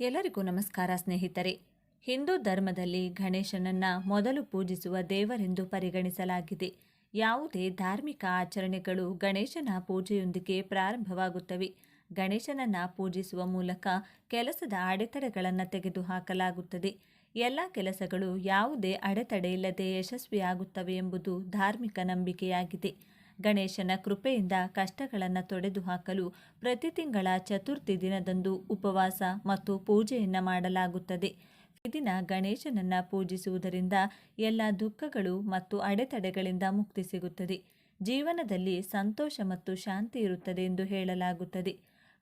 ಎಲ್ಲರಿಗೂ ನಮಸ್ಕಾರ ಸ್ನೇಹಿತರೆ. ಹಿಂದೂ ಧರ್ಮದಲ್ಲಿ ಗಣೇಶನನ್ನ ಮೊದಲು ಪೂಜಿಸುವ ದೇವರೆಂದು ಪರಿಗಣಿಸಲಾಗಿದೆ. ಯಾವುದೇ ಧಾರ್ಮಿಕ ಆಚರಣೆಗಳು ಗಣೇಶನ ಪೂಜೆಯೊಂದಿಗೆ ಪ್ರಾರಂಭವಾಗುತ್ತವೆ. ಗಣೇಶನನ್ನ ಪೂಜಿಸುವ ಮೂಲಕ ಕೆಲಸದ ಅಡೆತಡೆಗಳನ್ನು ತೆಗೆದುಹಾಕಲಾಗುತ್ತದೆ. ಎಲ್ಲ ಕೆಲಸಗಳು ಯಾವುದೇ ಅಡೆತಡೆ ಇಲ್ಲದೆ ಯಶಸ್ವಿಯಾಗುತ್ತವೆ ಎಂಬುದು ಧಾರ್ಮಿಕ ನಂಬಿಕೆಯಾಗಿದೆ. ಗಣೇಶನ ಕೃಪೆಯಿಂದ ಕಷ್ಟಗಳನ್ನು ತೊಡೆದು ಹಾಕಲು ಪ್ರತಿ ತಿಂಗಳ ಚತುರ್ಥಿ ದಿನದಂದು ಉಪವಾಸ ಮತ್ತು ಪೂಜೆಯನ್ನು ಮಾಡಲಾಗುತ್ತದೆ. ಈ ದಿನ ಗಣೇಶನನ್ನು ಪೂಜಿಸುವುದರಿಂದ ಎಲ್ಲ ದುಃಖಗಳು ಮತ್ತು ಅಡೆತಡೆಗಳಿಂದ ಮುಕ್ತಿ ಸಿಗುತ್ತದೆ. ಜೀವನದಲ್ಲಿ ಸಂತೋಷ ಮತ್ತು ಶಾಂತಿ ಇರುತ್ತದೆ ಎಂದು ಹೇಳಲಾಗುತ್ತದೆ.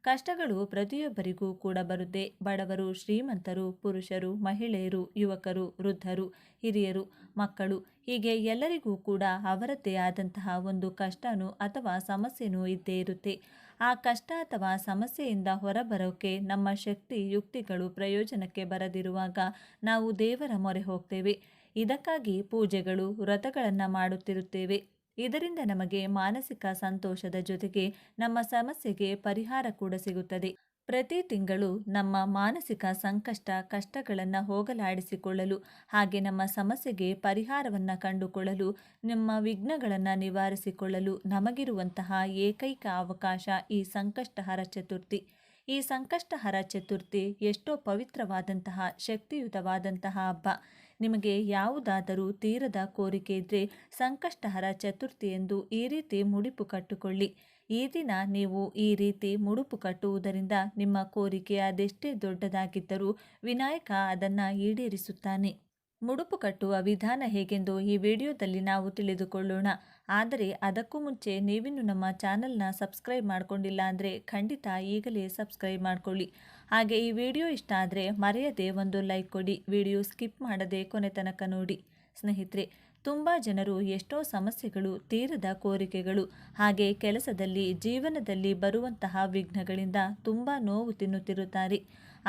ಕಷ್ಟಗಳು ಪ್ರತಿಯೊಬ್ಬರಿಗೂ ಕೂಡ ಬರುತ್ತೆ. ಬಡವರು, ಶ್ರೀಮಂತರು, ಪುರುಷರು, ಮಹಿಳೆಯರು, ಯುವಕರು, ವೃದ್ಧರು, ಹಿರಿಯರು, ಮಕ್ಕಳು. ಹೀಗೆ ಎಲ್ಲರಿಗೂ ಕೂಡ ಅವರದ್ದೇ ಆದಂತಹ ಒಂದು ಕಷ್ಟನೂ ಅಥವಾ ಸಮಸ್ಯೆನೂ ಇದ್ದೇ ಇರುತ್ತೆ. ಆ ಕಷ್ಟ ಅಥವಾ ಸಮಸ್ಯೆಯಿಂದ ಹೊರಬರೋಕೆ ನಮ್ಮ ಶಕ್ತಿ ಯುಕ್ತಿಗಳು ಪ್ರಯೋಜನಕ್ಕೆ ಬರದಿರುವಾಗ ನಾವು ದೇವರ ಮೊರೆ ಹೋಗ್ತೇವೆ. ಇದಕ್ಕಾಗಿ ಪೂಜೆಗಳು, ವ್ರತಗಳನ್ನು ಮಾಡುತ್ತಿರುತ್ತೇವೆ. ಇದರಿಂದ ನಮಗೆ ಮಾನಸಿಕ ಸಂತೋಷದ ಜೊತೆಗೆ ನಮ್ಮ ಸಮಸ್ಯೆಗೆ ಪರಿಹಾರ ಕೂಡ ಸಿಗುತ್ತದೆ. ಪ್ರತಿ ತಿಂಗಳು ನಮ್ಮ ಮಾನಸಿಕ ಸಂಕಷ್ಟ, ಕಷ್ಟಗಳನ್ನು ಹೋಗಲಾಡಿಸಿಕೊಳ್ಳಲು ಹಾಗೆ ನಮ್ಮ ಸಮಸ್ಯೆಗೆ ಪರಿಹಾರವನ್ನು ಕಂಡುಕೊಳ್ಳಲು, ನಮ್ಮ ವಿಘ್ನಗಳನ್ನು ನಿವಾರಿಸಿಕೊಳ್ಳಲು ನಮಗಿರುವಂತಹ ಏಕೈಕ ಅವಕಾಶ ಈ ಸಂಕಷ್ಟಹರ ಚತುರ್ಥಿ. ಈ ಸಂಕಷ್ಟಹರ ಚತುರ್ಥಿ ಎಷ್ಟೋ ಪವಿತ್ರವಾದಂತಹ, ಶಕ್ತಿಯುತವಾದಂತಹ ಹಬ್ಬ. ನಿಮಗೆ ಯಾವುದಾದರೂ ತೀರದ ಕೋರಿಕೆ ಇದ್ದರೆ ಸಂಕಷ್ಟಹರ ಚತುರ್ಥಿ ಎಂದು ಈ ರೀತಿ ಮುಡಿಪು ಕಟ್ಟಿಕೊಳ್ಳಿ. ಈ ದಿನ ನೀವು ಈ ರೀತಿ ಮುಡುಪು ಕಟ್ಟುವುದರಿಂದ ನಿಮ್ಮ ಕೋರಿಕೆ ಅದೆಷ್ಟೇ ದೊಡ್ಡದಾಗಿದ್ದರೂ ವಿನಾಯಕ ಅದನ್ನು ಈಡೇರಿಸುತ್ತಾನೆ. ಮುಡುಪು ಕಟ್ಟುವ ವಿಧಾನ ಹೇಗೆಂದು ಈ ವಿಡಿಯೋದಲ್ಲಿ ನಾವು ತಿಳಿದುಕೊಳ್ಳೋಣ. ಆದರೆ ಅದಕ್ಕೂ ಮುಂಚೆ ನೀವಿನ್ನು ನಮ್ಮ ಚಾನಲ್ನ ಸಬ್ಸ್ಕ್ರೈಬ್ ಮಾಡಿಕೊಂಡಿಲ್ಲ ಅಂದರೆ ಖಂಡಿತ ಈಗಲೇ ಸಬ್ಸ್ಕ್ರೈಬ್ ಮಾಡಿಕೊಳ್ಳಿ. ಹಾಗೆ ಈ ವಿಡಿಯೋ ಇಷ್ಟ ಆದರೆ ಮರೆಯದೆ ಒಂದು ಲೈಕ್ ಕೊಡಿ. ವಿಡಿಯೋ ಸ್ಕಿಪ್ ಮಾಡದೆ ಕೊನೆ ತನಕ ನೋಡಿ. ಸ್ನೇಹಿತರೆ, ತುಂಬ ಜನರು ಎಷ್ಟೋ ಸಮಸ್ಯೆಗಳು, ತೀರದ ಕೋರಿಕೆಗಳು, ಹಾಗೆ ಕೆಲಸದಲ್ಲಿ, ಜೀವನದಲ್ಲಿ ಬರುವಂತಹ ವಿಘ್ನಗಳಿಂದ ತುಂಬ ನೋವು ತಿನ್ನುತ್ತಿರುತ್ತಾರೆ.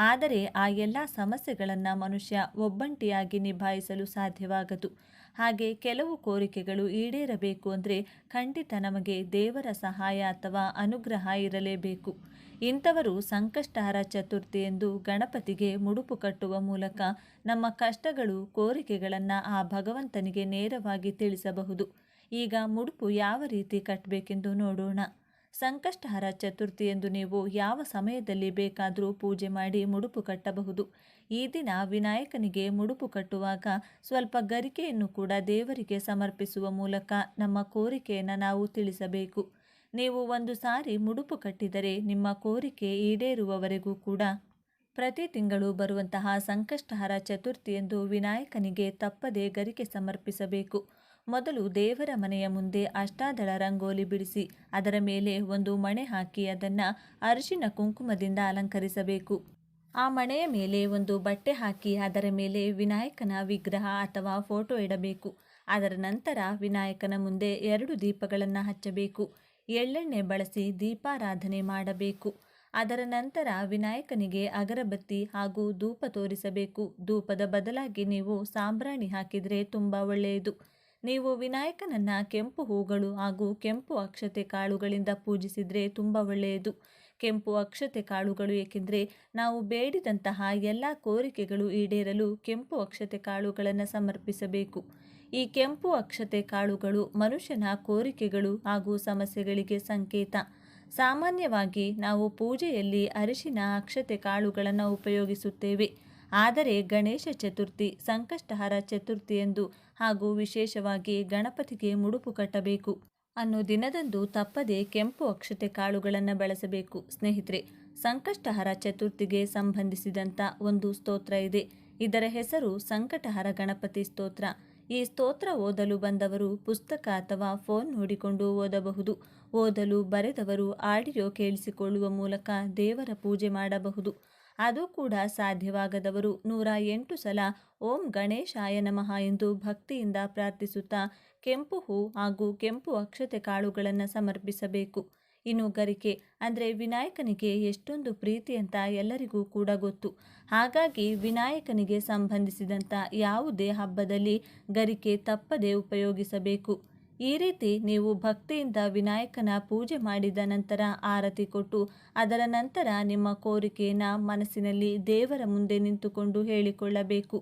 ಆದರೆ ಆ ಎಲ್ಲ ಸಮಸ್ಯೆಗಳನ್ನು ಮನುಷ್ಯ ಒಬ್ಬಂಟಿಯಾಗಿ ನಿಭಾಯಿಸಲು ಸಾಧ್ಯವಾಗದು. ಹಾಗೆ ಕೆಲವು ಕೋರಿಕೆಗಳು ಈಡೇರಬೇಕು ಅಂದರೆ ಖಂಡಿತ ನಮಗೆ ದೇವರ ಸಹಾಯ ಅಥವಾ ಅನುಗ್ರಹ ಇರಲೇಬೇಕು. ಇಂಥವರು ಸಂಕಷ್ಟಹರ ಚತುರ್ಥಿ ಎಂದು ಗಣಪತಿಗೆ ಮುಡುಪು ಕಟ್ಟುವ ಮೂಲಕ ನಮ್ಮ ಕಷ್ಟಗಳು, ಕೋರಿಕೆಗಳನ್ನು ಆ ಭಗವಂತನಿಗೆ ನೇರವಾಗಿ ತಿಳಿಸಬಹುದು. ಈಗ ಮುಡುಪು ಯಾವ ರೀತಿ ಕಟ್ಟಬೇಕೆಂದು ನೋಡೋಣ. ಸಂಕಷ್ಟಹರ ಚತುರ್ಥಿ ಎಂದು ನೀವು ಯಾವ ಸಮಯದಲ್ಲಿ ಬೇಕಾದರೂ ಪೂಜೆ ಮಾಡಿ ಮುಡುಪು ಕಟ್ಟಬಹುದು. ಈ ದಿನ ವಿನಾಯಕನಿಗೆ ಮುಡುಪು ಕಟ್ಟುವಾಗ ಸ್ವಲ್ಪ ಗರಿಕೆಯನ್ನು ಕೂಡ ದೇವರಿಗೆ ಸಮರ್ಪಿಸುವ ಮೂಲಕ ನಮ್ಮ ಕೋರಿಕೆಯನ್ನು ನಾವು ತಿಳಿಸಬೇಕು. ನೀವು ಒಂದು ಸಾರಿ ಮುಡುಪು ಕಟ್ಟಿದರೆ ನಿಮ್ಮ ಕೋರಿಕೆ ಈಡೇರುವವರೆಗೂ ಕೂಡ. ಪ್ರತಿ ತಿಂಗಳು ಬರುವಂತಹ ಸಂಕಷ್ಟಹರ ಚತುರ್ಥಿ ಎಂದು ವಿನಾಯಕನಿಗೆ ತಪ್ಪದೆ ಗರಿಕೆ ಸಮರ್ಪಿಸಬೇಕು. ಮೊದಲು ದೇವರ ಮನೆಯ ಮುಂದೆ ಅಷ್ಟಾದಳ ರಂಗೋಲಿ ಬಿಡಿಸಿ, ಅದರ ಮೇಲೆ ಒಂದು ಮಣೆ ಹಾಕಿ ಅದನ್ನು ಅರಿಶಿನ ಕುಂಕುಮದಿಂದ ಅಲಂಕರಿಸಬೇಕು. ಆ ಮಣೆಯ ಮೇಲೆ ಒಂದು ಬಟ್ಟೆ ಹಾಕಿ, ಅದರ ಮೇಲೆ ವಿನಾಯಕನ ವಿಗ್ರಹ ಅಥವಾ ಫೋಟೋ ಇಡಬೇಕು. ಅದರ ನಂತರ ವಿನಾಯಕನ ಮುಂದೆ ಎರಡು ದೀಪಗಳನ್ನು ಹಚ್ಚಬೇಕು. ಎಳ್ಳೆಣ್ಣೆ ಬಳಸಿ ದೀಪಾರಾಧನೆ ಮಾಡಬೇಕು. ಅದರ ನಂತರ ವಿನಾಯಕನಿಗೆ ಅಗರಬತ್ತಿ ಹಾಗೂ ಧೂಪ ತೋರಿಸಬೇಕು. ಧೂಪದ ಬದಲಾಗಿ ನೀವು ಸಾಂಬ್ರಾಣಿ ಹಾಕಿದರೆ ತುಂಬ ಒಳ್ಳೆಯದು. ನೀವು ವಿನಾಯಕನನ್ನ ಕೆಂಪು ಹೂಗಳು ಹಾಗೂ ಕೆಂಪು ಅಕ್ಷತೆ ಕಾಳುಗಳಿಂದ ಪೂಜಿಸಿದರೆ ತುಂಬ ಒಳ್ಳೆಯದು. ಕೆಂಪು ಅಕ್ಷತೆ ಕಾಳುಗಳು ಏಕೆಂದರೆ ನಾವು ಬೇಡಿದಂತಹ ಎಲ್ಲ ಕೋರಿಕೆಗಳು ಈಡೇರಲು ಕೆಂಪು ಅಕ್ಷತೆ ಕಾಳುಗಳನ್ನು ಸಮರ್ಪಿಸಬೇಕು. ಈ ಕೆಂಪು ಅಕ್ಷತೆ ಕಾಳುಗಳು ಮನುಷ್ಯನ ಕೋರಿಕೆಗಳು ಹಾಗೂ ಸಮಸ್ಯೆಗಳಿಗೆ ಸಂಕೇತ. ಸಾಮಾನ್ಯವಾಗಿ ನಾವು ಪೂಜೆಯಲ್ಲಿ ಅರಿಶಿನ ಅಕ್ಷತೆ ಕಾಳುಗಳನ್ನು ಉಪಯೋಗಿಸುತ್ತೇವೆ. ಆದರೆ ಗಣೇಶ ಚತುರ್ಥಿ, ಸಂಕಷ್ಟಹರ ಚತುರ್ಥಿ ಎಂದು ಹಾಗೂ ವಿಶೇಷವಾಗಿ ಗಣಪತಿಗೆ ಮುಡುಪು ಕಟ್ಟಬೇಕು. ಅನ್ನೋ ದಿನದಂದು ತಪ್ಪದೆ ಕೆಂಪು ಅಕ್ಷತೆ ಕಾಳುಗಳನ್ನು ಬಳಸಬೇಕು. ಸ್ನೇಹಿತರೆ, ಸಂಕಷ್ಟಹರ ಚತುರ್ಥಿಗೆ ಸಂಬಂಧಿಸಿದಂಥ ಒಂದು ಸ್ತೋತ್ರ ಇದೆ. ಇದರ ಹೆಸರು ಸಂಕಟಹರ ಗಣಪತಿ ಸ್ತೋತ್ರ. ಈ ಸ್ತೋತ್ರ ಓದಲು ಬಂದವರು ಪುಸ್ತಕ ಅಥವಾ ಫೋನ್ ನೋಡಿಕೊಂಡು ಓದಬಹುದು. ಓದಲು ಬರೆದವರು ಆಡಿಯೋ ಕೇಳಿಸಿಕೊಳ್ಳುವ ಮೂಲಕ ದೇವರ ಪೂಜೆ ಮಾಡಬಹುದು. ಅದು ಕೂಡ ಸಾಧ್ಯವಾಗದವರು ನೂರ ಎಂಟು ಸಲ ಓಂ ಗಣೇಶಾಯ ನಮಃ ಎಂದು ಭಕ್ತಿಯಿಂದ ಪ್ರಾರ್ಥಿಸುತ್ತಾ ಕೆಂಪು ಹೂ ಹಾಗೂ ಕೆಂಪು ಅಕ್ಷತೆ ಕಾಳುಗಳನ್ನು ಸಮರ್ಪಿಸಬೇಕು. ಇನ್ನು ಗರಿಕೆ, ಅಂದರೆ ವಿನಾಯಕನಿಗೆ ಎಷ್ಟೊಂದು ಪ್ರೀತಿ ಅಂತ ಎಲ್ಲರಿಗೂ ಕೂಡ ಗೊತ್ತು. ಹಾಗಾಗಿ ವಿನಾಯಕನಿಗೆ ಸಂಬಂಧಿಸಿದಂಥ ಯಾವುದೇ ಹಬ್ಬದಲ್ಲಿ ಗರಿಕೆ ತಪ್ಪದೆ ಉಪಯೋಗಿಸಬೇಕು. ಈ ರೀತಿ ನೀವು ಭಕ್ತಿಯಿಂದ ವಿನಾಯಕನ ಪೂಜೆ ಮಾಡಿದ ನಂತರ ಆರತಿ ಕೊಟ್ಟು, ಅದರ ನಂತರ ನಿಮ್ಮ ಕೋರಿಕೆಯನ್ನು ಮನಸ್ಸಿನಲ್ಲಿ ದೇವರ ಮುಂದೆ ನಿಂತುಕೊಂಡು ಹೇಳಿಕೊಳ್ಳಬೇಕು.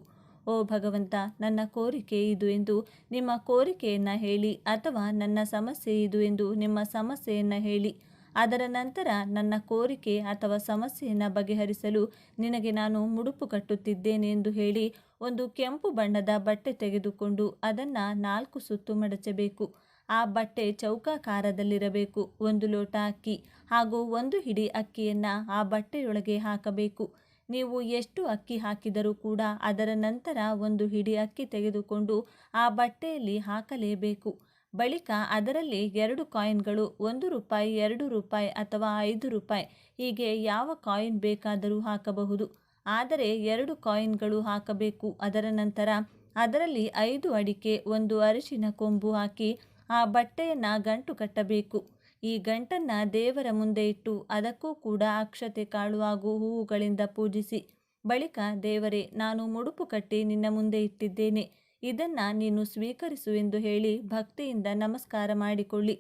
ಓ ಭಗವಂತ, ನನ್ನ ಕೋರಿಕೆ ಇದು ಎಂದು ನಿಮ್ಮ ಕೋರಿಕೆಯನ್ನು ಹೇಳಿ ಅಥವಾ ನನ್ನ ಸಮಸ್ಯೆ ಇದು ಎಂದು ನಿಮ್ಮ ಸಮಸ್ಯೆಯನ್ನು ಹೇಳಿ. ಅದರ ನಂತರ ನನ್ನ ಕೋರಿಕೆ ಅಥವಾ ಸಮಸ್ಯೆಯನ್ನು ಬಗೆಹರಿಸಲು ನಿನಗೆ ನಾನು ಮುಡುಪು ಕಟ್ಟುತ್ತಿದ್ದೇನೆ ಎಂದು ಹೇಳಿ ಒಂದು ಕೆಂಪು ಬಣ್ಣದ ಬಟ್ಟೆ ತೆಗೆದುಕೊಂಡು ಅದನ್ನು ನಾಲ್ಕು ಸುತ್ತು ಮಡಚಬೇಕು. ಆ ಬಟ್ಟೆ ಚೌಕಾಕಾರದಲ್ಲಿರಬೇಕು. ಒಂದು ಲೋಟ ಅಕ್ಕಿ ಹಾಗೂ ಒಂದು ಹಿಡಿ ಅಕ್ಕಿಯನ್ನು ಆ ಬಟ್ಟೆಯೊಳಗೆ ಹಾಕಬೇಕು. ನೀವು ಎಷ್ಟು ಅಕ್ಕಿ ಹಾಕಿದರೂ ಕೂಡ ಅದರ ನಂತರ ಒಂದು ಹಿಡಿ ಅಕ್ಕಿ ತೆಗೆದುಕೊಂಡು ಆ ಬಟ್ಟೆಯಲ್ಲಿ ಹಾಕಲೇಬೇಕು. ಬಳಿಕ ಅದರಲ್ಲಿ ಎರಡು ಕಾಯಿನ್ಗಳು, ಒಂದು ರೂಪಾಯಿ, ಎರಡು ರೂಪಾಯಿ ಅಥವಾ ಐದು ರೂಪಾಯಿ, ಹೀಗೆ ಯಾವ ಕಾಯಿನ್ ಬೇಕಾದರೂ ಹಾಕಬಹುದು. ಆದರೆ ಎರಡು ಕಾಯಿನ್ಗಳು ಹಾಕಬೇಕು. ಅದರ ನಂತರ ಅದರಲ್ಲಿ ಐದು ಅಡಿಕೆ, ಒಂದು ಅರಿಶಿನ ಕೊಂಬು ಹಾಕಿ ಆ ಬಟ್ಟೆಯನ್ನು ಗಂಟು ಕಟ್ಟಬೇಕು. ಈ ಗಂಟನ್ನು ದೇವರ ಮುಂದೆ ಇಟ್ಟು ಅದಕ್ಕೂ ಕೂಡ ಅಕ್ಷತೆ ಕಾಳು ಹಾಗೂ ಹೂವುಗಳಿಂದ ಪೂಜಿಸಿ, ಬಳಿಕ ದೇವರೇ, ನಾನು ಮುಡುಪು ಕಟ್ಟಿ ನಿನ್ನ ಮುಂದೆ ಇಟ್ಟಿದ್ದೇನೆ. ಇದನ್ನು ನೀನು ಸ್ವೀಕರಿಸು ಎಂದು ಹೇಳಿ ಭಕ್ತಿಯಿಂದ ನಮಸ್ಕಾರ ಮಾಡಿಕೊಳ್ಳಿ.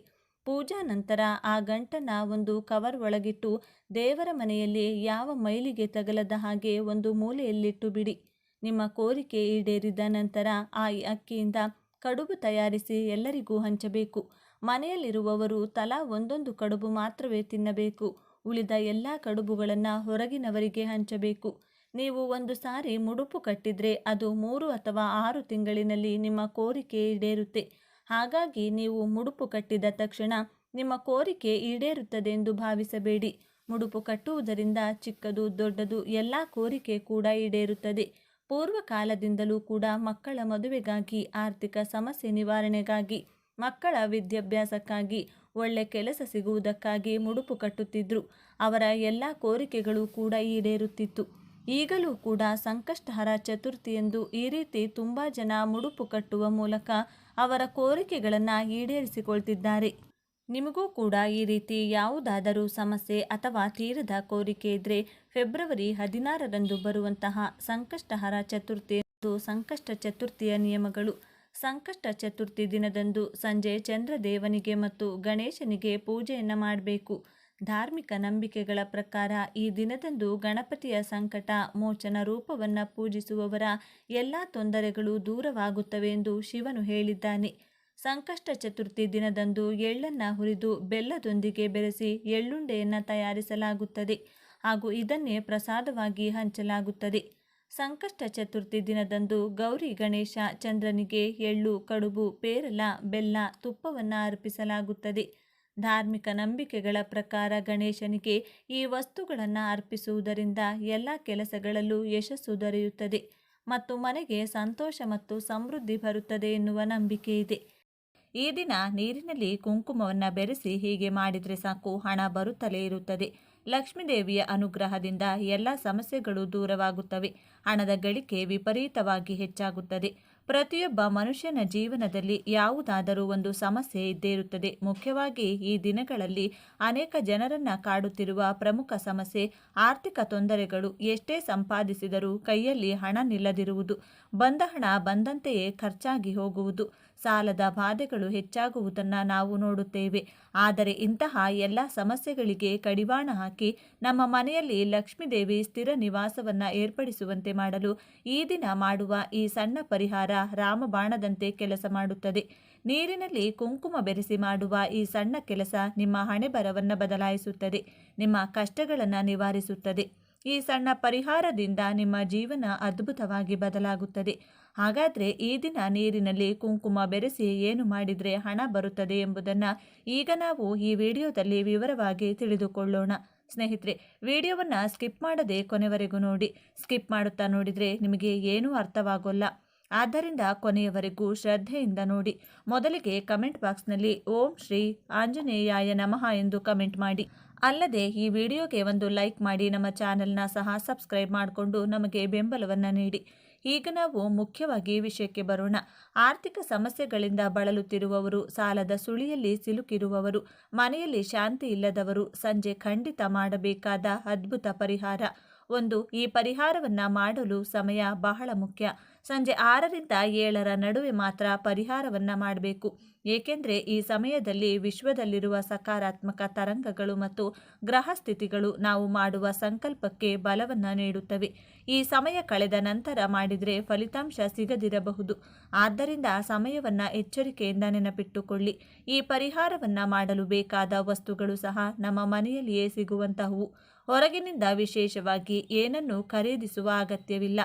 ಪೂಜಾ ನಂತರ ಆ ಗಂಟನ್ನು ಒಂದು ಕವರ್ ಒಳಗಿಟ್ಟು ದೇವರ ಮನೆಯಲ್ಲಿ ಯಾವ ಮೈಲಿಗೆ ತಗಲದ ಹಾಗೆ ಒಂದು ಮೂಲೆಯಲ್ಲಿಟ್ಟು ಬಿಡಿ. ನಿಮ್ಮ ಕೋರಿಕೆ ಈಡೇರಿದ ನಂತರ ಆ ಅಕ್ಕಿಯಿಂದ ಕಡುಬು ತಯಾರಿಸಿ ಎಲ್ಲರಿಗೂ ಹಂಚಬೇಕು. ಮನೆಯಲ್ಲಿರುವವರು ತಲಾ ಒಂದೊಂದು ಕಡುಬು ಮಾತ್ರವೇ ತಿನ್ನಬೇಕು. ಉಳಿದ ಎಲ್ಲ ಕಡುಬುಗಳನ್ನು ಹೊರಗಿನವರಿಗೆ ಹಂಚಬೇಕು. ನೀವು ಒಂದು ಸಾರಿ ಮುಡುಪು ಕಟ್ಟಿದರೆ ಅದು ಮೂರು ಅಥವಾ ಆರು ತಿಂಗಳಿನಲ್ಲಿ ನಿಮ್ಮ ಕೋರಿಕೆ ಈಡೇರುತ್ತೆ. ಹಾಗಾಗಿ ನೀವು ಮುಡುಪು ಕಟ್ಟಿದ ತಕ್ಷಣ ನಿಮ್ಮ ಕೋರಿಕೆ ಈಡೇರುತ್ತದೆ ಎಂದು ಭಾವಿಸಬೇಡಿ. ಮುಡುಪು ಕಟ್ಟುವುದರಿಂದ ಚಿಕ್ಕದು ದೊಡ್ಡದು ಎಲ್ಲ ಕೋರಿಕೆ ಕೂಡ ಈಡೇರುತ್ತದೆ. ಪೂರ್ವ ಕಾಲದಿಂದಲೂ ಕೂಡ ಮಕ್ಕಳ ಮದುವೆಗಾಗಿ ಆರ್ಥಿಕ ಸಮಸ್ಯೆ ನಿವಾರಣೆಗಾಗಿ ಮಕ್ಕಳ ವಿದ್ಯಾಭ್ಯಾಸಕ್ಕಾಗಿ ಒಳ್ಳೆ ಕೆಲಸ ಸಿಗುವುದಕ್ಕಾಗಿ ಮುಡುಪು ಕಟ್ಟುತ್ತಿದ್ದರು ಅವರ ಎಲ್ಲ ಕೋರಿಕೆಗಳು ಕೂಡ ಈಡೇರುತ್ತಿತ್ತು. ಈಗಲೂ ಕೂಡ ಸಂಕಷ್ಟಹರ ಚತುರ್ಥಿ ಎಂದು ಈ ರೀತಿ ತುಂಬ ಜನ ಮುಡುಪು ಕಟ್ಟುವ ಮೂಲಕ ಅವರ ಕೋರಿಕೆಗಳನ್ನು ಈಡೇರಿಸಿಕೊಳ್ತಿದ್ದಾರೆ. ನಿಮಗೂ ಕೂಡ ಈ ರೀತಿ ಯಾವುದಾದರೂ ಸಮಸ್ಯೆ ಅಥವಾ ತೀರದ ಕೋರಿಕೆ ಇದ್ದರೆ ಫೆಬ್ರವರಿ ಹದಿನಾರರಂದು ಬರುವಂತಹ ಸಂಕಷ್ಟಹರ ಚತುರ್ಥಿ ಸಂಕಷ್ಟ ಚತುರ್ಥಿಯ ನಿಯಮಗಳು. ಸಂಕಷ್ಟ ಚತುರ್ಥಿ ದಿನದಂದು ಸಂಜೆ ಚಂದ್ರದೇವನಿಗೆ ಮತ್ತು ಗಣೇಶನಿಗೆ ಪೂಜೆಯನ್ನು ಮಾಡಬೇಕು. ಧಾರ್ಮಿಕ ನಂಬಿಕೆಗಳ ಪ್ರಕಾರ ಈ ದಿನದಂದು ಗಣಪತಿಯ ಸಂಕಟ, ಮೋಚನ ರೂಪವನ್ನು ಪೂಜಿಸುವವರ ಎಲ್ಲ ತೊಂದರೆಗಳು ದೂರವಾಗುತ್ತವೆ ಎಂದು ಶಿವನು ಹೇಳಿದ್ದಾನೆ. ಸಂಕಷ್ಟ ಚತುರ್ಥಿ ದಿನದಂದು ಎಳ್ಳನ್ನು ಹುರಿದು ಬೆಲ್ಲದೊಂದಿಗೆ ಬೆರೆಸಿ ಎಳ್ಳುಂಡೆಯನ್ನು ತಯಾರಿಸಲಾಗುತ್ತದೆ ಹಾಗೂ ಇದನ್ನೇ ಪ್ರಸಾದವಾಗಿ ಹಂಚಲಾಗುತ್ತದೆ. ಸಂಕಷ್ಟ ಚತುರ್ಥಿ ದಿನದಂದು ಗೌರಿ ಗಣೇಶ ಚಂದ್ರನಿಗೆ ಎಳ್ಳು, ಕಡುಬು, ಪೇರಲ, ಬೆಲ್ಲ, ತುಪ್ಪವನ್ನು ಅರ್ಪಿಸಲಾಗುತ್ತದೆ. ಧಾರ್ಮಿಕ ನಂಬಿಕೆಗಳ ಪ್ರಕಾರ ಗಣೇಶನಿಗೆ ಈ ವಸ್ತುಗಳನ್ನು ಅರ್ಪಿಸುವುದರಿಂದ ಎಲ್ಲ ಕೆಲಸಗಳಲ್ಲೂ ಯಶಸ್ಸು ದೊರೆಯುತ್ತದೆ ಮತ್ತು ಮನೆಗೆ ಸಂತೋಷ ಮತ್ತು ಸಮೃದ್ಧಿ ಬರುತ್ತದೆ ಎನ್ನುವ ನಂಬಿಕೆ ಇದೆ. ಈ ದಿನ ನೀರಿನಲ್ಲಿ ಕುಂಕುಮವನ್ನು ಬೆರೆಸಿ ಹೀಗೆ ಮಾಡಿದರೆ ಸಾಕು, ಹಣ ಬರುತ್ತಲೇ ಇರುತ್ತದೆ. ಲಕ್ಷ್ಮೀದೇವಿಯ ಅನುಗ್ರಹದಿಂದ ಎಲ್ಲ ಸಮಸ್ಯೆಗಳು ದೂರವಾಗುತ್ತವೆ. ಹಣದ ಗಳಿಕೆ ವಿಪರೀತವಾಗಿ ಹೆಚ್ಚಾಗುತ್ತದೆ. ಪ್ರತಿಯೊಬ್ಬ ಮನುಷ್ಯನ ಜೀವನದಲ್ಲಿ ಯಾವುದಾದರೂ ಒಂದು ಸಮಸ್ಯೆ ಇದ್ದೇ ಇರುತ್ತದೆ ಮುಖ್ಯವಾಗಿ ಈ ದಿನಗಳಲ್ಲಿ ಅನೇಕ ಜನರನ್ನ ಕಾಡುತ್ತಿರುವ ಪ್ರಮುಖ ಸಮಸ್ಯೆ ಆರ್ಥಿಕ ತೊಂದರೆಗಳು. ಎಷ್ಟೇ ಸಂಪಾದಿಸಿದರೂ ಕೈಯಲ್ಲಿ ಹಣ ನಿಲ್ಲದಿರುವುದು. ಬಂದ ಹಣ ಬಂದಂತೆಯೇ ಖರ್ಚಾಗಿ ಹೋಗುವುದು. ಸಾಲದ ಬಾಧೆಗಳು ಹೆಚ್ಚಾಗುವುದನ್ನು ನಾವು ನೋಡುತ್ತೇವೆ. ಆದರೆ ಇಂತಹ ಎಲ್ಲ ಸಮಸ್ಯೆಗಳಿಗೆ ಕಡಿವಾಣ ಹಾಕಿ ನಮ್ಮ ಮನೆಯಲ್ಲಿ ಲಕ್ಷ್ಮೀದೇವಿ ಸ್ಥಿರ ನಿವಾಸವನ್ನು ಏರ್ಪಡಿಸುವಂತೆ ಮಾಡಲು ಈ ದಿನ ಮಾಡುವ ಈ ಸಣ್ಣ ಪರಿಹಾರ ರಾಮಬಾಣದಂತೆ ಕೆಲಸ ಮಾಡುತ್ತದೆ. ನೀರಿನಲ್ಲಿ ಕುಂಕುಮ ಬೆರೆಸಿ ಮಾಡುವ ಈ ಸಣ್ಣ ಕೆಲಸ ನಿಮ್ಮ ಹಣೆಬರವನ್ನು ಬದಲಾಯಿಸುತ್ತದೆ. ನಿಮ್ಮ ಕಷ್ಟಗಳನ್ನು ನಿವಾರಿಸುತ್ತದೆ. ಈ ಸಣ್ಣ ಪರಿಹಾರದಿಂದ ನಿಮ್ಮ ಜೀವನ ಅದ್ಭುತವಾಗಿ ಬದಲಾಗುತ್ತದೆ. ಹಾಗಾದರೆ ಈ ದಿನ ನೀರಿನಲ್ಲಿ ಕುಂಕುಮ ಬೆರೆಸಿ ಏನು ಮಾಡಿದರೆ ಹಣ ಬರುತ್ತದೆ ಎಂಬುದನ್ನು ಈಗ ನಾವು ಈ ವಿಡಿಯೋದಲ್ಲಿ ವಿವರವಾಗಿ ತಿಳಿದುಕೊಳ್ಳೋಣ. ಸ್ನೇಹಿತರೆ, ವಿಡಿಯೋವನ್ನು ಸ್ಕಿಪ್ ಮಾಡದೆ ಕೊನೆವರೆಗೂ ನೋಡಿ. ಸ್ಕಿಪ್ ಮಾಡುತ್ತಾ ನೋಡಿದರೆ ನಿಮಗೆ ಏನೂ ಅರ್ಥವಾಗೋಲ್ಲ. ಆದ್ದರಿಂದ ಕೊನೆಯವರೆಗೂ ಶ್ರದ್ಧೆಯಿಂದ ನೋಡಿ. ಮೊದಲಿಗೆ ಕಮೆಂಟ್ ಬಾಕ್ಸ್ನಲ್ಲಿ ಓಂ ಶ್ರೀ ಆಂಜನೇಯಾಯ ನಮಃ ಎಂದು ಕಮೆಂಟ್ ಮಾಡಿ. ಅಲ್ಲದೆ ಈ ವಿಡಿಯೋಗೆ ಒಂದು ಲೈಕ್ ಮಾಡಿ ನಮ್ಮ ಚಾನೆಲ್ನ ಸಹ ಸಬ್ಸ್ಕ್ರೈಬ್ ಮಾಡಿಕೊಂಡು ನಮಗೆ ಬೆಂಬಲವನ್ನು ನೀಡಿ. ಈಗ ನಾವು ಮುಖ್ಯವಾಗಿ ವಿಷಯಕ್ಕೆ ಬರೋಣ. ಆರ್ಥಿಕ ಸಮಸ್ಯೆಗಳಿಂದ ಬಳಲುತ್ತಿರುವವರು, ಸಾಲದ ಸುಳಿಯಲ್ಲಿ ಸಿಲುಕಿರುವವರು, ಮನೆಯಲ್ಲಿ ಶಾಂತಿ ಇಲ್ಲದವರು ಸಂಜೆ ಖಂಡಿತ ಮಾಡಬೇಕಾದ ಅದ್ಭುತ ಪರಿಹಾರ. ಒಂದು, ಈ ಪರಿಹಾರವನ್ನ ಮಾಡಲು ಸಮಯ ಬಹಳ ಮುಖ್ಯ. ಸಂಜೆ ಆರರಿಂದ ಏಳರ ನಡುವೆ ಮಾತ್ರ ಪರಿಹಾರವನ್ನ ಮಾಡಬೇಕು. ಏಕೆಂದರೆ ಈ ಸಮಯದಲ್ಲಿ ವಿಶ್ವದಲ್ಲಿರುವ ಸಕಾರಾತ್ಮಕ ತರಂಗಗಳು ಮತ್ತು ಗ್ರಹ ಸ್ಥಿತಿಗಳು ನಾವು ಮಾಡುವ ಸಂಕಲ್ಪಕ್ಕೆ ಬಲವನ್ನು ನೀಡುತ್ತವೆ. ಈ ಸಮಯ ಕಳೆದ ನಂತರ ಮಾಡಿದರೆ ಫಲಿತಾಂಶ ಸಿಗದಿರಬಹುದು. ಆದ್ದರಿಂದ ಸಮಯವನ್ನು ಎಚ್ಚರಿಕೆಯಿಂದ ನೆನಪಿಟ್ಟುಕೊಳ್ಳಿ. ಈ ಪರಿಹಾರವನ್ನು ಮಾಡಲು ಬೇಕಾದ ವಸ್ತುಗಳು ಸಹ ನಮ್ಮ ಮನೆಯಲ್ಲಿಯೇ ಸಿಗುವಂತಹವು. ಹೊರಗಿನಿಂದ ವಿಶೇಷವಾಗಿ ಏನನ್ನು ಖರೀದಿಸುವ ಅಗತ್ಯವಿಲ್ಲ.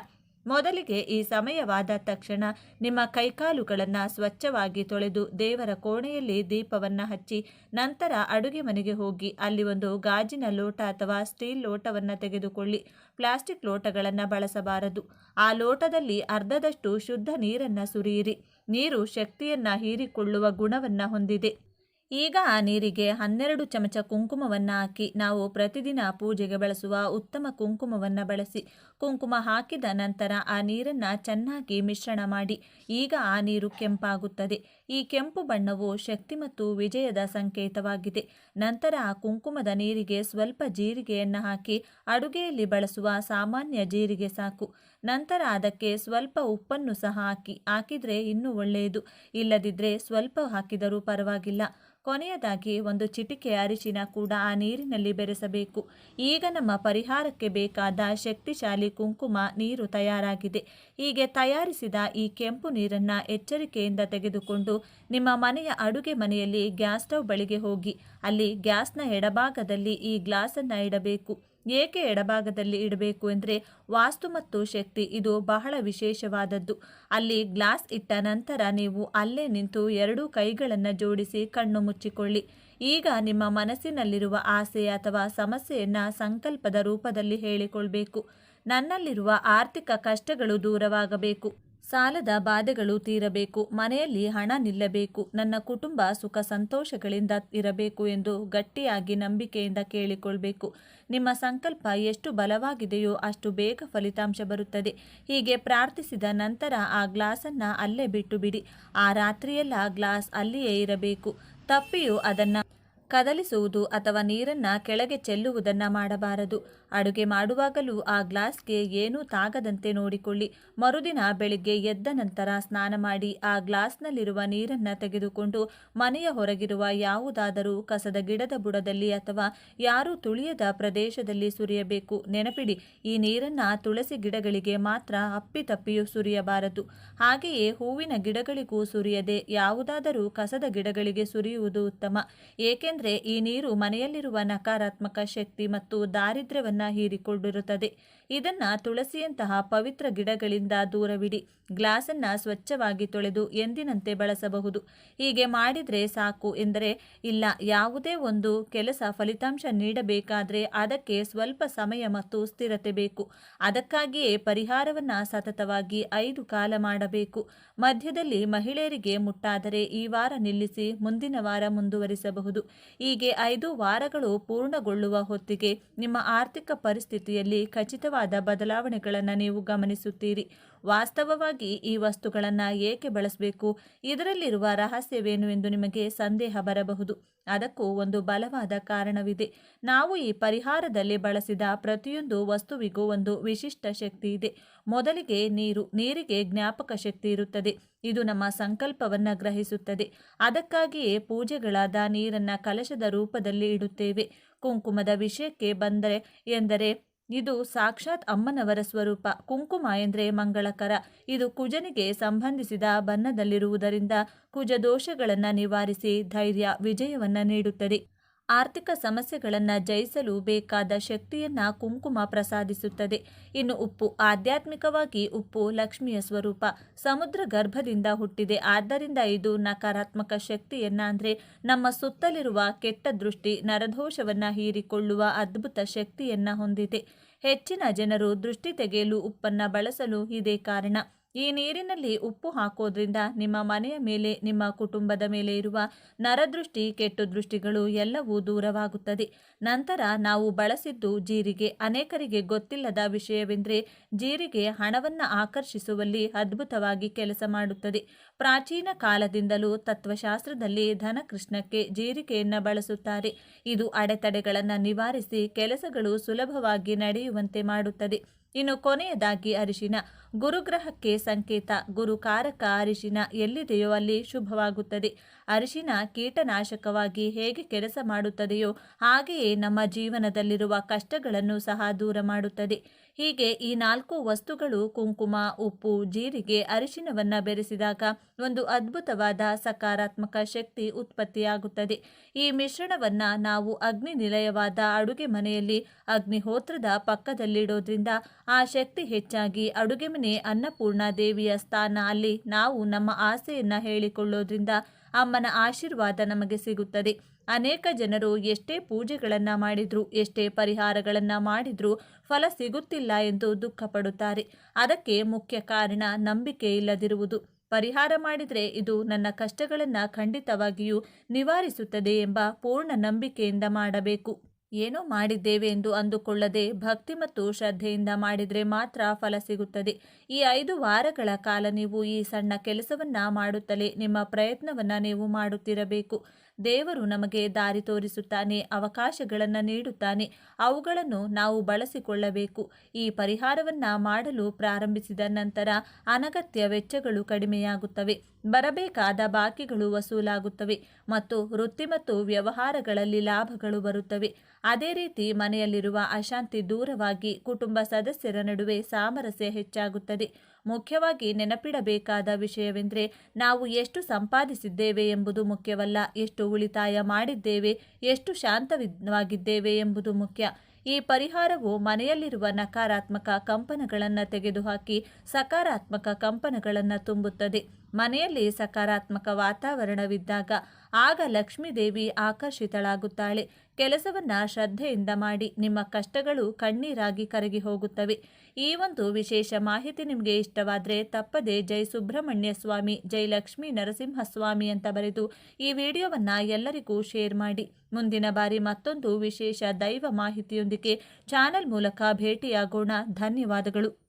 ಮೊದಲಿಗೆ ಈ ಸಮಯವಾದ ತಕ್ಷಣ ನಿಮ್ಮ ಕೈಕಾಲುಗಳನ್ನು ಸ್ವಚ್ಛವಾಗಿ ತೊಳೆದು ದೇವರ ಕೋಣೆಯಲ್ಲಿ ದೀಪವನ್ನು ಹಚ್ಚಿ ನಂತರ ಅಡುಗೆ ಮನೆಗೆ ಹೋಗಿ ಅಲ್ಲಿ ಒಂದು ಗಾಜಿನ ಲೋಟ ಅಥವಾ ಸ್ಟೀಲ್ ಲೋಟವನ್ನು ತೆಗೆದುಕೊಳ್ಳಿ. ಪ್ಲಾಸ್ಟಿಕ್ ಲೋಟಗಳನ್ನು ಬಳಸಬಾರದು. ಆ ಲೋಟದಲ್ಲಿ ಅರ್ಧದಷ್ಟು ಶುದ್ಧ ನೀರನ್ನು ಸುರಿಯಿರಿ. ನೀರು ಶಕ್ತಿಯನ್ನು ಹೀರಿಕೊಳ್ಳುವ ಗುಣವನ್ನು ಹೊಂದಿದೆ. ಈಗ ಆ ನೀರಿಗೆ ಹನ್ನೆರಡು ಚಮಚ ಕುಂಕುಮವನ್ನು ಹಾಕಿ ನಾವು ಪ್ರತಿದಿನ ಪೂಜೆಗೆ ಬಳಸುವ ಉತ್ತಮ ಕುಂಕುಮವನ್ನು ಬಳಸಿ ಕುಂಕುಮ ಹಾಕಿದ ನಂತರ ಆ ನೀರನ್ನು ಚೆನ್ನಾಗಿ ಮಿಶ್ರಣ ಮಾಡಿ ಈಗ ಆ ನೀರು ಕೆಂಪಾಗುತ್ತದೆ. ಈ ಕೆಂಪು ಬಣ್ಣವು ಶಕ್ತಿ ಮತ್ತು ವಿಜಯದ ಸಂಕೇತವಾಗಿದೆ. ನಂತರ ಆ ಕುಂಕುಮದ ನೀರಿಗೆ ಸ್ವಲ್ಪ ಜೀರಿಗೆಯನ್ನು ಹಾಕಿ ಅಡುಗೆಯಲ್ಲಿ ಬಳಸುವ ಸಾಮಾನ್ಯ ಜೀರಿಗೆ ಸಾಕು. ನಂತರ ಅದಕ್ಕೆ ಸ್ವಲ್ಪ ಉಪ್ಪನ್ನು ಸಹ ಹಾಕಿ, ಹಾಕಿದರೆ ಇನ್ನೂ ಒಳ್ಳೆಯದು. ಇಲ್ಲದಿದ್ದರೆ ಸ್ವಲ್ಪ ಹಾಕಿದರೂ ಪರವಾಗಿಲ್ಲ. ಕೊನೆಯದಾಗಿ ಒಂದು ಚಿಟಿಕೆ ಅರಿಶಿನ ಕೂಡ ಆ ನೀರಿನಲ್ಲಿ ಬೆರೆಸಬೇಕು. ಈಗ ನಮ್ಮ ಪರಿಹಾರಕ್ಕೆ ಬೇಕಾದ ಶಕ್ತಿಶಾಲಿ ಕುಂಕುಮ ನೀರು ತಯಾರಾಗಿದೆ. ಹೀಗೆ ತಯಾರಿಸಿದ ಈ ಕೆಂಪು ನೀರನ್ನು ಎಚ್ಚರಿಕೆಯಿಂದ ತೆಗೆದುಕೊಂಡು ನಿಮ್ಮ ಮನೆಯ ಅಡುಗೆ ಮನೆಯಲ್ಲಿ ಗ್ಯಾಸ್ ಸ್ಟವ್ ಬಳಿಗೆ ಹೋಗಿ, ಅಲ್ಲಿ ಗ್ಯಾಸ್ನ ಎಡಭಾಗದಲ್ಲಿ ಈ ಗ್ಲಾಸನ್ನು ಇಡಬೇಕು. ಏಕೆ ಎಡಭಾಗದಲ್ಲಿ ಇಡಬೇಕು ಎಂದರೆ ವಾಸ್ತು ಮತ್ತು ಶಕ್ತಿ ಇದು ಬಹಳ ವಿಶೇಷವಾದದ್ದು. ಅಲ್ಲಿ ಗ್ಲಾಸ್ ಇಟ್ಟ ನಂತರ ನೀವು ಅಲ್ಲೇ ನಿಂತು ಎರಡೂ ಕೈಗಳನ್ನು ಜೋಡಿಸಿ ಕಣ್ಣು ಮುಚ್ಚಿಕೊಳ್ಳಿ. ಈಗ ನಿಮ್ಮ ಮನಸ್ಸಿನಲ್ಲಿರುವ ಆಸೆ ಅಥವಾ ಸಮಸ್ಯೆಯನ್ನು ಸಂಕಲ್ಪದ ರೂಪದಲ್ಲಿ ಹೇಳಿಕೊಳ್ಬೇಕು. ನನ್ನಲ್ಲಿರುವ ಆರ್ಥಿಕ ಕಷ್ಟಗಳು ದೂರವಾಗಬೇಕು. ಸಾಲದ ಬಾಧೆಗಳು ತೀರಬೇಕು, ಮನೆಯಲ್ಲಿ ಹಣ ನಿಲ್ಲಬೇಕು, ನನ್ನ ಕುಟುಂಬ ಸುಖ ಸಂತೋಷಗಳಿಂದ ಇರಬೇಕು ಎಂದು ಗಟ್ಟಿಯಾಗಿ ನಂಬಿಕೆಯಿಂದ ಕೇಳಿಕೊಳ್ಬೇಕು. ನಿಮ್ಮ ಸಂಕಲ್ಪ ಎಷ್ಟು ಬಲವಾಗಿದೆಯೋ ಅಷ್ಟು ಬೇಗ ಫಲಿತಾಂಶ ಬರುತ್ತದೆ. ಹೀಗೆ ಪ್ರಾರ್ಥಿಸಿದ ನಂತರ ಆ ಗ್ಲಾಸನ್ನು ಅಲ್ಲೇ ಬಿಟ್ಟು ಬಿಡಿ. ಆ ರಾತ್ರಿಯೆಲ್ಲ ಗ್ಲಾಸ್ ಅಲ್ಲಿಯೇ ಇರಬೇಕು. ತಪ್ಪಿಯು ಅದನ್ನು ಕದಲಿಸುವುದು ಅಥವಾ ನೀರನ್ನು ಕೆಳಗೆ ಚೆಲ್ಲುವುದನ್ನು ಮಾಡಬಾರದು. ಅಡುಗೆ ಮಾಡುವಾಗಲೂ ಆ ಗ್ಲಾಸ್ಗೆ ಏನೂ ತಾಗದಂತೆ ನೋಡಿಕೊಳ್ಳಿ. ಮರುದಿನ ಬೆಳಿಗ್ಗೆ ಎದ್ದ ನಂತರ ಸ್ನಾನ ಮಾಡಿ ಆ ಗ್ಲಾಸ್ನಲ್ಲಿರುವ ನೀರನ್ನು ತೆಗೆದುಕೊಂಡು ಮನೆಯ ಹೊರಗಿರುವ ಯಾವುದಾದರೂ ಕಸದ ಗಿಡದ ಬುಡದಲ್ಲಿ ಅಥವಾ ಯಾರೂ ತುಳಿಯದ ಪ್ರದೇಶದಲ್ಲಿ ಸುರಿಯಬೇಕು. ನೆನಪಿಡಿ, ಈ ನೀರನ್ನು ತುಳಸಿ ಗಿಡಗಳಿಗೆ ಮಾತ್ರ ಅಪ್ಪಿತಪ್ಪಿಯು ಸುರಿಯಬಾರದು. ಹಾಗೆಯೇ ಹೂವಿನ ಗಿಡಗಳಿಗೂ ಸುರಿಯದೆ ಯಾವುದಾದರೂ ಕಸದ ಗಿಡಗಳಿಗೆ ಸುರಿಯುವುದು ಉತ್ತಮ. ಏಕೆಂದರೆ ಈ ನೀರು ಮನೆಯಲ್ಲಿರುವ ನಕಾರಾತ್ಮಕ ಶಕ್ತಿ ಮತ್ತು ದಾರಿದ್ರ್ಯವನ್ನು ಹೀರಿಕೊಂಡಿರುತ್ತದೆ. ಇದನ್ನು ತುಳಸಿಯಂತಹ ಪವಿತ್ರ ಗಿಡಗಳಿಂದ ದೂರವಿಡಿ, ಗ್ಲಾಸನ್ನು ಸ್ವಚ್ಛವಾಗಿ ತೊಳೆದು ಎಂದಿನಂತೆ ಬಳಸಬಹುದು. ಹೀಗೆ ಮಾಡಿದರೆ ಸಾಕು ಎಂದರೆ, ಇಲ್ಲ, ಯಾವುದೇ ಒಂದು ಕೆಲಸ ಫಲಿತಾಂಶ ನೀಡಬೇಕಾದರೆ ಅದಕ್ಕೆ ಸ್ವಲ್ಪ ಸಮಯ ಮತ್ತು ಸ್ಥಿರತೆ ಬೇಕು. ಅದಕ್ಕಾಗಿಯೇ ಪರಿಹಾರವನ್ನು ಸತತವಾಗಿ ಐದು ಕಾಲ ಮಾಡಬೇಕು. ಮಧ್ಯದಲ್ಲಿ ಮಹಿಳೆಯರಿಗೆ ಮುಟ್ಟಾದರೆ ಈ ವಾರ ನಿಲ್ಲಿಸಿ ಮುಂದಿನ ವಾರ ಮುಂದುವರಿಸಬಹುದು. ಹೀಗೆ ಐದು ವಾರಗಳು ಪೂರ್ಣಗೊಳ್ಳುವ ಹೊತ್ತಿಗೆ ನಿಮ್ಮ ಆರ್ಥಿಕ ಪರಿಸ್ಥಿತಿಯಲ್ಲಿ ಖಚಿತವಾದ ಬದಲಾವಣೆಗಳನ್ನು ನೀವು ಗಮನಿಸುತ್ತೀರಿ. ವಾಸ್ತವವಾಗಿ ಈ ವಸ್ತುಗಳನ್ನು ಏಕೆ ಬಳಸಬೇಕು? ಇದರಲ್ಲಿರುವ ರಹಸ್ಯವೇನು ಎಂದು ನಿಮಗೆ ಸಂದೇಹ ಬರಬಹುದು. ಅದಕ್ಕೂ ಒಂದು ಬಲವಾದ ಕಾರಣವಿದೆ. ನಾವು ಈ ಪರಿಹಾರದಲ್ಲಿ ಬಳಸಿದ ಪ್ರತಿಯೊಂದು ವಸ್ತುವಿಗೂ ಒಂದು ವಿಶಿಷ್ಟ ಶಕ್ತಿ ಇದೆ. ಮೊದಲಿಗೆ ನೀರು, ನೀರಿಗೆ ಜ್ಞಾಪಕ ಶಕ್ತಿ ಇರುತ್ತದೆ. ಇದು ನಮ್ಮ ಸಂಕಲ್ಪವನ್ನು ಗ್ರಹಿಸುತ್ತದೆ. ಅದಕ್ಕಾಗಿಯೇ ಪೂಜೆಗಳಾದ ನೀರನ್ನು ಕಲಶದ ರೂಪದಲ್ಲಿ ಇಡುತ್ತೇವೆ. ಕುಂಕುಮದ ವಿಷಯಕ್ಕೆ ಬಂದರೆ ಎಂದರೆ ಇದು ಸಾಕ್ಷಾತ್ ಅಮ್ಮನವರ ಸ್ವರೂಪ. ಕುಂಕುಮ ಎಂದರೆ ಮಂಗಳಕರ. ಇದು ಕುಜನಿಗೆ ಸಂಬಂಧಿಸಿದ ಬಣ್ಣದಲ್ಲಿರುವುದರಿಂದ ಕುಜ ದೋಷಗಳನ್ನು ನಿವಾರಿಸಿ ಧೈರ್ಯ, ವಿಜಯವನ್ನು ನೀಡುತ್ತದೆ. ಆರ್ಥಿಕ ಸಮಸ್ಯೆಗಳನ್ನು ಜಯಿಸಲು ಬೇಕಾದ ಶಕ್ತಿಯನ್ನ ಕುಂಕುಮ ಪ್ರಸಾದಿಸುತ್ತದೆ. ಇನ್ನು ಉಪ್ಪು, ಆಧ್ಯಾತ್ಮಿಕವಾಗಿ ಉಪ್ಪು ಲಕ್ಷ್ಮಿಯ ಸ್ವರೂಪ. ಸಮುದ್ರ ಗರ್ಭದಿಂದ ಹುಟ್ಟಿದೆ. ಆದ್ದರಿಂದ ಇದು ನಕಾರಾತ್ಮಕ ಶಕ್ತಿಯನ್ನ ಅಂದರೆ ನಮ್ಮ ಸುತ್ತಲಿರುವ ಕೆಟ್ಟ ದೃಷ್ಟಿ, ನರದೋಷವನ್ನ ಹೀರಿಕೊಳ್ಳುವ ಅದ್ಭುತ ಶಕ್ತಿಯನ್ನ ಹೊಂದಿದೆ. ಹೆಚ್ಚಿನ ಜನರು ದೃಷ್ಟಿ ತೆಗೆಯಲು ಉಪ್ಪನ್ನು ಬಳಸಲು ಇದೇ ಕಾರಣ. ಈ ನೀರಿನಲ್ಲಿ ಉಪ್ಪು ಹಾಕೋದ್ರಿಂದ ನಿಮ್ಮ ಮನೆಯ ಮೇಲೆ, ನಿಮ್ಮ ಕುಟುಂಬದ ಮೇಲೆ ಇರುವ ನರದೃಷ್ಟಿ ಕೆಟ್ಟು ದೃಷ್ಟಿಗಳು ಎಲ್ಲವೂ ದೂರವಾಗುತ್ತದೆ. ನಂತರ ನಾವು ಬಳಸಿದ್ದು ಜೀರಿಗೆ. ಅನೇಕರಿಗೆ ಗೊತ್ತಿಲ್ಲದ ವಿಷಯವೆಂದರೆ ಜೀರಿಗೆ ಹಣವನ್ನು ಆಕರ್ಷಿಸುವಲ್ಲಿ ಅದ್ಭುತವಾಗಿ ಕೆಲಸ ಮಾಡುತ್ತದೆ. ಪ್ರಾಚೀನ ಕಾಲದಿಂದಲೂ ತತ್ವಶಾಸ್ತ್ರದಲ್ಲಿ ಧನಕೃಷ್ಣಕ್ಕೆ ಜೀರಿಗೆಯನ್ನು ಬಳಸುತ್ತಾರೆ. ಇದು ಅಡೆತಡೆಗಳನ್ನು ನಿವಾರಿಸಿ ಕೆಲಸಗಳು ಸುಲಭವಾಗಿ ನಡೆಯುವಂತೆ ಮಾಡುತ್ತದೆ. ಇನ್ನು ಕೊನೆಯದಾಗಿ ಅರಿಶಿನ. ಗುರುಗ್ರಹಕ್ಕೆ ಸಂಕೇತ. ಗುರುಕಾರಕ ಅರಿಶಿನ ಎಲ್ಲಿದೆಯೋ ಅಲ್ಲಿ ಶುಭವಾಗುತ್ತದೆ. ಅರಿಶಿನ ಕೀಟನಾಶಕವಾಗಿ ಹೇಗೆ ಕೆಲಸ ಮಾಡುತ್ತದೆಯೋ ಹಾಗೆಯೇ ನಮ್ಮ ಜೀವನದಲ್ಲಿರುವ ಕಷ್ಟಗಳನ್ನು ಸಹ ದೂರ ಮಾಡುತ್ತದೆ. ಹೀಗೆ ಈ ನಾಲ್ಕು ವಸ್ತುಗಳು ಕುಂಕುಮ, ಉಪ್ಪು, ಜೀರಿಗೆ ಅರಿಶಿನವನ್ನು ಬೆರೆಸಿದಾಗ ಒಂದು ಅದ್ಭುತವಾದ ಸಕಾರಾತ್ಮಕ ಶಕ್ತಿ ಉತ್ಪತ್ತಿಯಾಗುತ್ತದೆ. ಈ ಮಿಶ್ರಣವನ್ನು ನಾವು ಅಗ್ನಿ ನಿಲಯವಾದ ಅಡುಗೆ ಮನೆಯಲ್ಲಿ, ಅಗ್ನಿಹೋತ್ರದ ಪಕ್ಕದಲ್ಲಿಡೋದ್ರಿಂದ ಆ ಶಕ್ತಿ ಹೆಚ್ಚಾಗಿ ಅಡುಗೆ ಮನೆ ಅನ್ನಪೂರ್ಣ ದೇವಿಯ ಸ್ಥಾನ ಅಲ್ಲಿ ನಾವು ನಮ್ಮ ಆಸೆಯನ್ನು ಹೇಳಿಕೊಳ್ಳೋದ್ರಿಂದ ಅಮ್ಮನ ಆಶೀರ್ವಾದ ನಮಗೆ ಸಿಗುತ್ತದೆ. ಅನೇಕ ಜನರು ಎಷ್ಟೇ ಪೂಜೆಗಳನ್ನು ಮಾಡಿದ್ರು, ಎಷ್ಟೇ ಪರಿಹಾರಗಳನ್ನು ಮಾಡಿದ್ರು ಫಲ ಸಿಗುತ್ತಿಲ್ಲ ಎಂದು ದುಃಖಪಡುತ್ತಾರೆ. ಅದಕ್ಕೆ ಮುಖ್ಯ ಕಾರಣ ನಂಬಿಕೆ ಇಲ್ಲದಿರುವುದು. ಪರಿಹಾರ ಮಾಡಿದರೆ ಇದು ನನ್ನ ಕಷ್ಟಗಳನ್ನು ಖಂಡಿತವಾಗಿಯೂ ನಿವಾರಿಸುತ್ತದೆ ಎಂಬ ಪೂರ್ಣ ನಂಬಿಕೆಯಿಂದ ಮಾಡಬೇಕು. ಏನೋ ಮಾಡಿದ್ದೇವೆ ಎಂದು ಅಂದುಕೊಳ್ಳದೆ ಭಕ್ತಿ ಮತ್ತು ಶ್ರದ್ಧೆಯಿಂದ ಮಾಡಿದರೆ ಮಾತ್ರ ಫಲ ಸಿಗುತ್ತದೆ. ಈ ಐದು ವಾರಗಳ ಕಾಲ ನೀವು ಈ ಸಣ್ಣ ಕೆಲಸವನ್ನು ಮಾಡುತ್ತಲೇ ನಿಮ್ಮ ಪ್ರಯತ್ನವನ್ನು ನೀವು ಮಾಡುತ್ತಿರಬೇಕು. ದೇವರು ನಮಗೆ ದಾರಿ ತೋರಿಸುತ್ತಾನೆ, ಅವಕಾಶಗಳನ್ನು ನೀಡುತ್ತಾನೆ. ಅವುಗಳನ್ನು ನಾವು ಬಳಸಿಕೊಳ್ಳಬೇಕು. ಈ ಪರಿಹಾರವನ್ನ ಮಾಡಲು ಪ್ರಾರಂಭಿಸಿದ ನಂತರ ಅನಗತ್ಯ ವೆಚ್ಚಗಳು ಕಡಿಮೆಯಾಗುತ್ತವೆ. ಬರಬೇಕಾದ ಬಾಕಿಗಳು ವಸೂಲಾಗುತ್ತವೆ ಮತ್ತು ವೃತ್ತಿ ಮತ್ತು ವ್ಯವಹಾರಗಳಲ್ಲಿ ಲಾಭಗಳು ಬರುತ್ತವೆ. ಅದೇ ರೀತಿ ಮನೆಯಲ್ಲಿರುವ ಅಶಾಂತಿ ದೂರವಾಗಿ ಕುಟುಂಬ ಸದಸ್ಯರ ನಡುವೆ ಸಾಮರಸ್ಯ ಹೆಚ್ಚಾಗುತ್ತದೆ. ಮುಖ್ಯವಾಗಿ ನೆನಪಿಡಬೇಕಾದ ವಿಷಯವೆಂದರೆ ನಾವು ಎಷ್ಟು ಸಂಪಾದಿಸಿದ್ದೇವೆ ಎಂಬುದು ಮುಖ್ಯವಲ್ಲ, ಎಷ್ಟು ಉಳಿತಾಯ ಮಾಡಿದ್ದೇವೆ, ಎಷ್ಟು ಶಾಂತವಾಗಿದ್ದೇವೆ ಎಂಬುದು ಮುಖ್ಯ. ಈ ಪರಿಹಾರವು ಮನೆಯಲ್ಲಿರುವ ನಕಾರಾತ್ಮಕ ಕಂಪನಗಳನ್ನು ತೆಗೆದುಹಾಕಿ ಸಕಾರಾತ್ಮಕ ಕಂಪನಗಳನ್ನು ತುಂಬುತ್ತದೆ. ಮನೆಯಲ್ಲಿ ಸಕಾರಾತ್ಮಕ ವಾತಾವರಣವಿದ್ದಾಗ ಆಗ ಲಕ್ಷ್ಮೀದೇವಿ ಆಕರ್ಷಿತಳಾಗುತ್ತಾಳೆ. ಕೆಲಸವನ್ನ ಶ್ರದ್ಧೆಯಿಂದ ಮಾಡಿ ನಿಮ್ಮ ಕಷ್ಟಗಳು ಕಣ್ಣೀರಾಗಿ ಕರಗಿ ಹೋಗುತ್ತವೆ. ಈ ಒಂದು ವಿಶೇಷ ಮಾಹಿತಿ ನಿಮಗೆ ಇಷ್ಟವಾದರೆ ತಪ್ಪದೆ ಜೈ ಸುಬ್ರಹ್ಮಣ್ಯ ಸ್ವಾಮಿ, ಜೈ ಲಕ್ಷ್ಮೀ ನರಸಿಂಹಸ್ವಾಮಿ ಅಂತ ಬರೆದು ಈ ವಿಡಿಯೋವನ್ನು ಎಲ್ಲರಿಗೂ ಶೇರ್ ಮಾಡಿ. ಮುಂದಿನ ಬಾರಿ ಮತ್ತೊಂದು ವಿಶೇಷ ದೈವ ಮಾಹಿತಿಯೊಂದಿಗೆ ಚಾನೆಲ್ ಮೂಲಕ ಭೇಟಿಯಾಗೋಣ. ಧನ್ಯವಾದಗಳು.